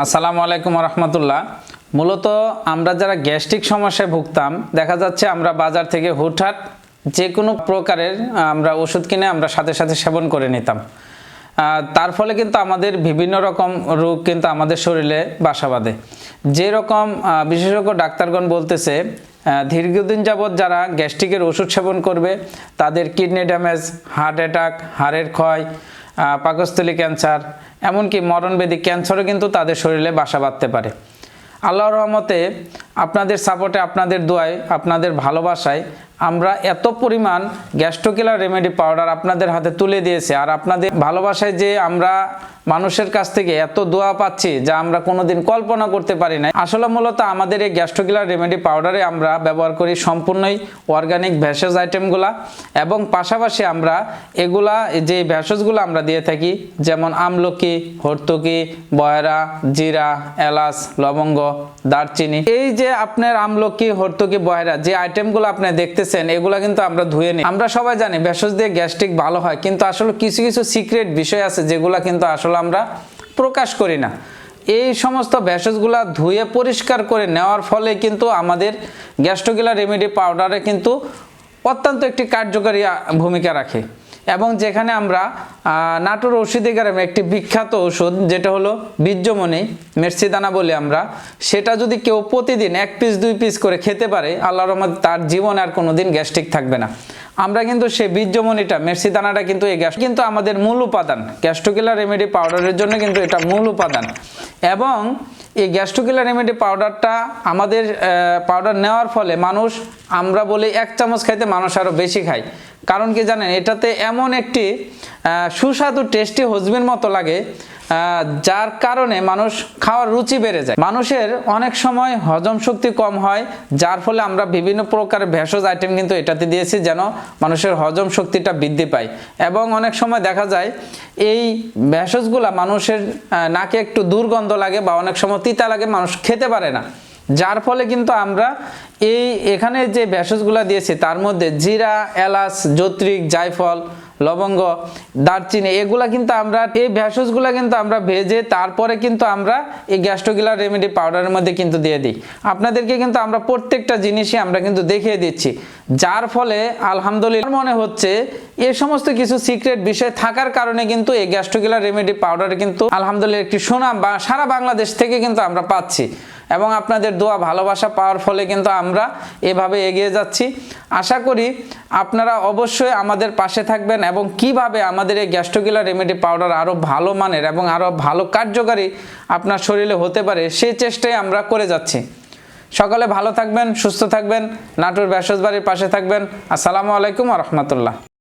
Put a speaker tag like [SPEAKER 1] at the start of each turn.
[SPEAKER 1] আসসালামু আলাইকুম রহমতুল্লাহ। মূলত আমরা যারা গ্যাস্ট্রিক সমস্যায় ভুগতাম, দেখা যাচ্ছে আমরা বাজার থেকে হুটহাট যে কোনো প্রকারের আমরা ওষুধ কিনে আমরা সাথে সাথে সেবন করে নিতাম। তার ফলে কিন্তু আমাদের বিভিন্ন রকম রোগ কিন্তু আমাদের শরীরে বাসা বাঁধে। যে রকম বিশেষজ্ঞ ডাক্তারগণ বলতেছে দীর্ঘদিন যাবৎ যারা গ্যাস্ট্রিকের ওষুধ সেবন করবে, তাদের কিডনি ড্যামেজ, হার্ট অ্যাটাক, হাড়ের ক্ষয় পাকস্থলী ক্যান্সার, এমনকি মরণবেদী ক্যান্সারও কিন্তু তাদের শরীরে বাসা বাঁধতে পারে। আল্লাহর রহমতে আপনাদের সাপোর্টে, আপনাদের দোয়ায়, আপনাদের ভালোবাসায় আমরা এত পরিমাণ গ্যাস্ট্রোকিলার রেমেডি পাউডার আপনাদের হাতে তুলে দিয়েছে আর আপনাদের ভালোবাসায় যে আমরা মানুষের কাছ থেকে এত দোয়া পাচ্ছি যা আমরা কোনোদিন কল্পনা করতে পারি না আসলে মূলত আমাদের এই গ্যাস্ট্রোকিলার রেমেডি পাউডারে আমরা ব্যবহার করি সম্পূর্ণই অর্গানিক ভেষজ আইটেমগুলা এবং পাশাপাশি আমরা এগুলা যে ভেষজগুলো আমরা দিয়ে থাকি, যেমন আমলকি, হর্তুকি, বয়রা, জিরা, এলাচ, লবঙ্গ, দারচিনি। এই যে আপনার আমলকি, হর্তুকি, বয়রা যে আইটেমগুলো আপনি দেখতেছেন এগুলা কিন্তু আমরা ধুয়ে নিই। আমরা সবাই জানি ভেষজ দিয়ে গ্যাস্ট্রিক ভালো হয়, কিন্তু আসলে কিছু কিছু সিক্রেট বিষয় আছে যেগুলো কিন্তু আসলে আমরা প্রকাশ করি না। এই সমস্ত ভেষজগুলো ধুয়ে পরিষ্কার করে নেওয়ার ফলে কিন্তু আমাদের গ্যাস্ট্রোগিলা রেমেডি পাউডারে কিন্তু অত্যন্ত একটি কার্যকারী ভূমিকা রাখে। এবং যেখানে আমরা নাটোর ঔষধি গ্রামে একটি বিখ্যাত ওষুধ যেটা হলো বীর্যমণি, মের্সিদানা বলি আমরা, সেটা যদি কেউ প্রতিদিন এক পিস দুই পিস করে খেতে পারে আল্লাহ রহমতে তার জীবনে আর কোনো দিন গ্যাস্ট্রিক থাকবে না। আমরা কিন্তু সেই বীর্যমণিটা, মের্সিদানাটা কিন্তু এই গ্যাস কিন্তু আমাদের মূল উপাদান, গ্যাস্ট্রোকিলার রেমেডি পাউডারের জন্য কিন্তু এটা মূল উপাদান। এবং এই গ্যাস্ট্রোকিলার রেমেডি পাউডারটা আমাদের পাউডার নেওয়ার ফলে মানুষ, আমরা বলি এক চামচ খাইতে মানুষ আরও বেশি খায়। কারণ কি জানেন, এটাতে এমন একটি সুস্বাদু টেস্টি হজবির মতো লাগে যার কারণে মানুষ খাওয়ার রুচি বেড়ে যায়। মানুষের অনেক সময় হজম শক্তি কম হয়, যার ফলে আমরা বিভিন্ন প্রকারের ভেষজ আইটেম কিন্তু এটাতে দিয়েছি যেন মানুষের হজম শক্তিটা বৃদ্ধি পায়। এবং অনেক সময় দেখা যায়, এই ভেষজগুলা মানুষের নাকে একটু দুর্গন্ধ লাগে বা অনেক সময় তিতা লাগে, মানুষ খেতে পারে না। যার ফলে কিন্তু আমরা এই এখানে যে ভেষজগুলা দিয়েছে, তার মধ্যে জিরা, এলাচ, জত্রিক, জায়ফল, লবঙ্গ, দারচিনি, এগুলা কিন্তু আমরা, এই ভেষজগুলা কিন্তু আমরা ভেজে তারপরে কিন্তু আমরা এই গ্যাস্ট্রোকিলার রেমেডি পাউডারের মধ্যে কিন্তু দিয়ে দিই। আপনাদেরকে কিন্তু আমরা প্রত্যেকটা জিনিসই আমরা কিন্তু দেখিয়ে দিচ্ছি। যার ফলে আলহামদুলিল্লাহ মনে হচ্ছে এ সমস্ত কিছু সিক্রেট বিষয় থাকার কারণে কিন্তু এই গ্যাস্ট্রোকিলার রেমেডি পাউডার কিন্তু আলহামদুলিল্লাহ একটি সুনাম বা সারা বাংলাদেশ থেকে কিন্তু আমরা পাচ্ছি। এবং আপনাদের দোয়া ভালোবাসা পাওয়ার ফলে কিন্তু আমরা এভাবে এগিয়ে যাচ্ছি। আশা করি আপনারা অবশ্যই আমাদের পাশে থাকবেন এবং কীভাবে আমাদের এই গ্যাস্ট্রোগিলা রেমেডি পাউডার আরও ভালো মানের এবং আরও ভালো কার্যকারী আপনার শরীরে হতে পারে সেই চেষ্টাই আমরা করে যাচ্ছি। সকালে ভালো থাকবেন, সুস্থ থাকবেন, নাটোর ব্যাসবাড়ির পাশে থাকবেন। আসসালামু আলাইকুম রহমতুল্লাহ।